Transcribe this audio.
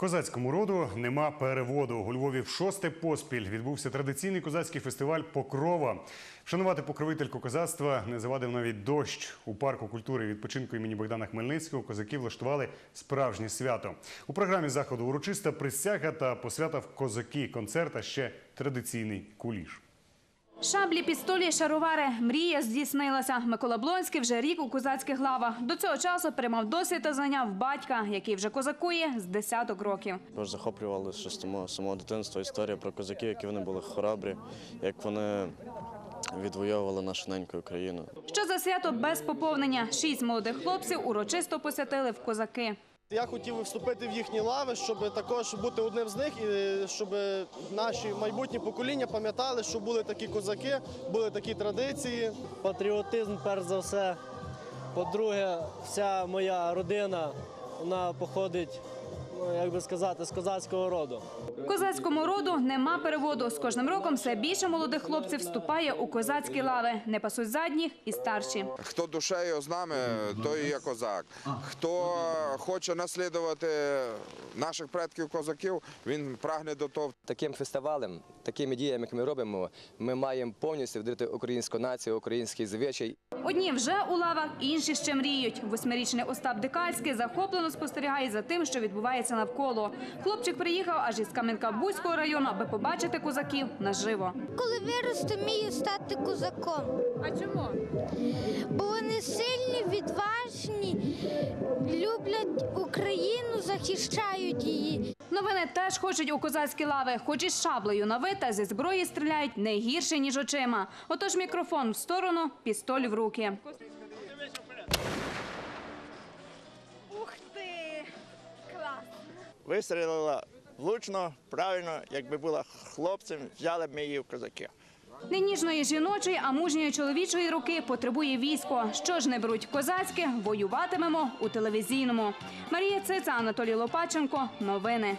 Козацькому роду нема переводу. У Львові в шосте поспіль відбувся традиційний козацький фестиваль Покрова. Вшанувати покровительку козацтва не завадив навіть дощ. У парку культури і відпочинку імені Богдана Хмельницького козаки влаштували справжнє свято. У програмі заходу урочиста присяга та посвята в козаки, концерт, а ще традиційний куліш. Шаблі, пістолі, шаровари. Мрія здійснилася. Микола Блонський вже рік у козацьких лавах. До цього часу приймав досвід та знання в батька, який вже козакує з десяток років. Також захоплювали ще з самого дитинства історія про козаків, які вони були хоробрі, як вони відвоювали нашу неньку Україну. Що за свято без поповнення? Шість молодих хлопців урочисто посвятили в козаки. Я хотів вступити в їхні лави, щоб також бути одним з них, і щоб наші майбутні покоління пам'ятали, що були такі козаки, були такі традиції. Патріотизм, перш за все. По-друге, вся моя родина вона походить, як би сказати, з козацького роду. Козацькому роду нема переводу. З кожним роком все більше молодих хлопців вступає у козацькі лави. Не пасуть задніх і старші. Хто душею з нами, той є козак. Хто хоче наслідувати наших предків козаків, він прагне до того. Таким фестивалем, такими діями, які ми робимо, ми маємо повністю вдати українську націю, український звичай. Одні вже у лавах, інші ще мріють. Восьмирічний Остап Дикальський захоплено спостерігає за тим, що відбувається навколо. Хлопчик приїхав аж із Кам'янка-Бузького району, аби побачити козаків наживо. Коли виросту, мію стати козаком. А чому? Бо вони сильні, відважні, люблять Україну, захищають її. Новини теж хочуть у козацькі лави, хоч із шаблею на ви зі зброї стріляють не гірше, ніж очима. Отож мікрофон в сторону, пістоль в руки. Вистрілила влучно, правильно, якби була хлопцем, взяли б ми її в козаки. Не ніжної жіночої, а мужньої чоловічої руки потребує військо. Що ж не беруть козацьке, воюватимемо у телевізійному. Марія Цица, Анатолій Лопаченко. Новини.